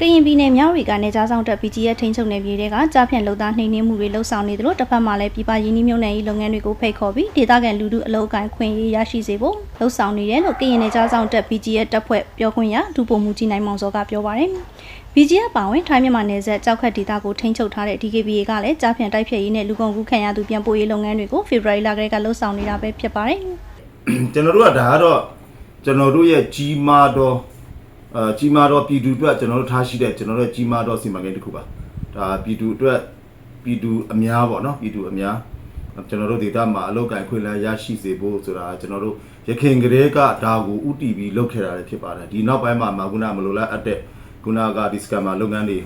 ကရင်ပြည်နယ်မြောက်ရီကနေကြားဆောင်တက် BGF ထိန်းချုပ်နယ်မြေတွေကကြားဖြန့်လုံသားနှိမ်နင်းမှုတွေလှုပ်ဆောင်နေသလိုတစ်ဖက်မှာလည်းပြည်ပရင်းနှီးမြှုပ်နှံရေးလုပ်ငန်းတွေကိုဖိတ်ခေါ်ပြီးဒေသခံလူထုအလုပ်အကိုင်ခွင့်ရေးရရှိစေဖို့လှုပ်ဆောင်နေတယ်လို့ကရင်နယ်ကြားဆောင်တက် BGF တပ်ဖွဲ့ပြောခွင့်ရဒုပုံမှုကြီးနိုင်မောင်စောကပြောပါတယ်။ BGF ပါဝင်ထိုင်းမြန်မာနယ်စပ်ကြောက်ခတ်ဒေသကိုထိန်းချုပ်ထားတဲ့ DKBA ကလည်းကြားဖြန့်တိုက်ဖျက်ရေးနဲ့လူကုန်ကူးခံရသူပြန်ပို့ရေးလုပ်ငန်းတွေကိုဖေဖော်ဝါရီလကတည်းကလှုပ်ဆောင်နေတာပဲဖြစ်ပါတယ်။ကျွန်တော်တို့ကဒါကတော့ကျွန်တော်တို့ရဲ့ကြီးမားသော အဲကြီးမားသောပြည်သူအတွက်ကျွန်တော်တို့ထားရှိတဲ့ကျွန်တော်တို့ရဲ့ကြီးမားသောစီမံကိန်းတစ်ခုပါဒါပြည်သူအတွက်ပြည်သူအများပေါ့နော်ပြည်သူအများကျွန်တော်တို့ဒေသမှာအလုပ်ကိုင်ခွင့်လန်းရရှိစေဖို့ဆိုတာကျွန်တော်တို့ရခင်ကလေးကဒါကိုဥတီပြီးလုပ်ခဲ့တာလည်းဖြစ်ပါတယ်ဒီနောက်ပိုင်းမှာမကုနာမလိုလားအပ်တဲ့ကုနာကဒီစကမ်မာလုပ်ငန်းတွေ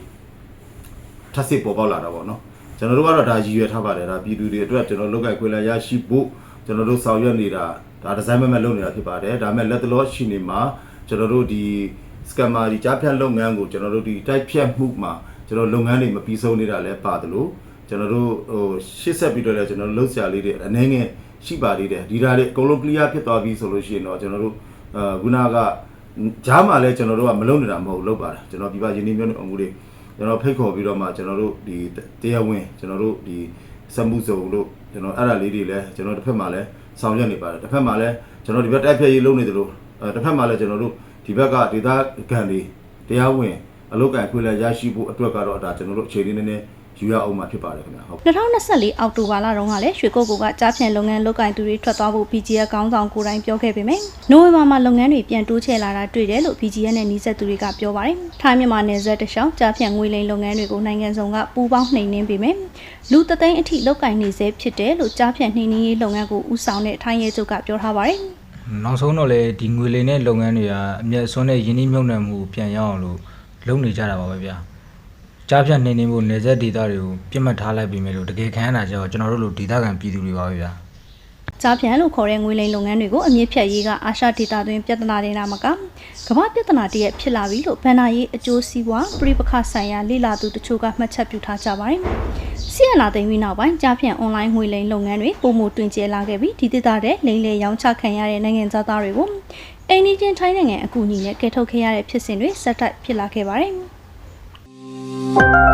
ထပ်စစ်ပေါ်ပေါက်လာတာပေါ့နော်ကျွန်တော်တို့ကတော့ဒါရည်ရွယ်ထားပါတယ်ဒါပြည်သူတွေအတွက်ကျွန်တော်လုပ်ကိုင်ခွင့်လန်းရရှိဖို့ကျွန်တော်တို့ဆောင်ရွက်နေတာဒါဒီဇိုင်းမဲ့မဲ့လုပ်နေတာဖြစ်ပါတယ်ဒါပေမဲ့လက်တလောရှိနေမှာကျွန်တော်တို့ဒီ စကမ်မာဒီကြားဖြတ်လုပ်ငန်းကိုကျွန်တော်တို့ဒီတိုက်ဖြတ်မှုမှာကျွန်တော်လုပ်ငန်းတွေမပြီးဆုံးနေတာလည်းပါတယ်လို့ကျွန်တော်တို့ဟိုရှေ့ဆက်ပြီးတော့လည်းကျွန်တော်တို့လှုပ်ရှားလေးတွေအနေငယ်ရှိပါသေးတယ်ဒီဓာတ်လေးအကုန်လုံး clear ဖြစ်သွားပြီဆိုလို့ရှိရင်တော့ကျွန်တော်တို့အာခုနကဂျားမှာလည်းကျွန်တော်တို့ကမလုပ်နေတာမဟုတ်လုပ်ပါတယ်ကျွန်တော်ပြပရင်းနှီးမျိုးနဲ့အမှုတွေကျွန်တော်ဖိတ်ခေါ်ပြီးတော့မှကျွန်တော်တို့ဒီတရားဝင်ကျွန်တော်တို့ဒီစက်မှုစုံလို့ကျွန်တော်အဲ့ဒါလေးတွေလည်းကျွန်တော်တစ်ဖက်မှာလည်းဆောင်ရွက်နေပါတယ်တစ်ဖက်မှာလည်းကျွန်တော်ဒီဘက်တိုက်ဖြတ်ရေးလုပ်နေတယ်လို့အဲတစ်ဖက်မှာလည်းကျွန်တော်တို့ ဒီဘက်ကဒေသခံတွေတရားဝင်အလုပ်ကိုင်ခွင့်လည်းရရှိဖို့အတွက်ကတော့ဒါကျွန်တော်တို့အခြေအနေနည်းနည်းယူရအောင်မှာဖြစ်ပါတယ်ခင်ဗျာဟုတ်2024အောက်တိုဘာလတုန်းကလည်းရွှေကုတ်ကူကကြားဖြန့်လုပ်ငန်းလုပ်ကင်သူတွေထွက်သွားဖို့ BGF ကောင်းဆောင်ကိုယ်တိုင်ပြောခဲ့ပေမယ့်နိုဝင်ဘာမှာလုပ်ငန်းတွေပြန်တိုးချဲ့လာတာတွေ့တယ်လို့ BGF နဲ့နှီးစပ်သူတွေကပြောပါတယ်။ထိုင်းမြန်မာနယ်စပ်တလျှောက်ကြားဖြန့်ငွေလိမ်လုပ်ငန်းတွေကိုနိုင်ငံစုံကပူးပေါင်းနှိမ်နင်းပေမယ့်လူသသိန်းအထိလုပ်ကင်နေစေဖြစ်တယ်လို့ကြားဖြန့်နှိမ်နင်းရေးလုပ်ငန်းကိုဦးဆောင်တဲ့ထိုင်းရဲချုပ်ကပြောထားပါတယ်။ နောက်ဆုံးတော့လေဒီငွေလိမ်တဲ့လုပ်ငန်းတွေကအမျက်စွန်းတဲ့ယင်းနှိမ့်မြုံနှံမှုကိုပြန်ရအောင်လို့လုပ်နေကြတာပါပဲဗျာကြားဖြတ်နေနေဖို့နေဆက်ဒေတာတွေကိုပြစ်မှတ်ထားလိုက်ပြီးမယ်လို့တကယ်ခံရတာကျတော့ကျွန်တော်တို့လိုဒေတာခံပြည်သူတွေပါပဲဗျာ ကြားပြန်လို့ခေါ်တဲ့ငွေလိမ်လုပ်ငန်းတွေကိုအမြင့်ဖြတ်ရေးကအာရှဒေတာတွင်ပြဿနာတွေနာမကကမ္ဘာပြဿနာတည်းရဲ့ဖြစ်လာပြီလို့ဗန်နာရေးအကျိုးစီးပွားပြိပခဆိုင်ရာလေလာသူတချို့ကမှတ်ချက်ပြုထားကြပါတယ်။ဆီယနာသိမ်းပြီးနောက်ပိုင်းကြားပြန်အွန်လိုင်းငွေလိမ်လုပ်ငန်းတွေပုံမှုတွင်ကျဲလာခဲ့ပြီးဒီဒေတာတဲ့လိမ်လေရောင်းချခံရတဲ့နိုင်ငံသားတွေကိုအိန္ဒိချင်းထိုင်းနိုင်ငံအကူအညီနဲ့ကယ်ထုတ်ခဲ့ရတဲ့ဖြစ်စဉ်တွေဆက်တိုက်ဖြစ်လာခဲ့ပါတယ်။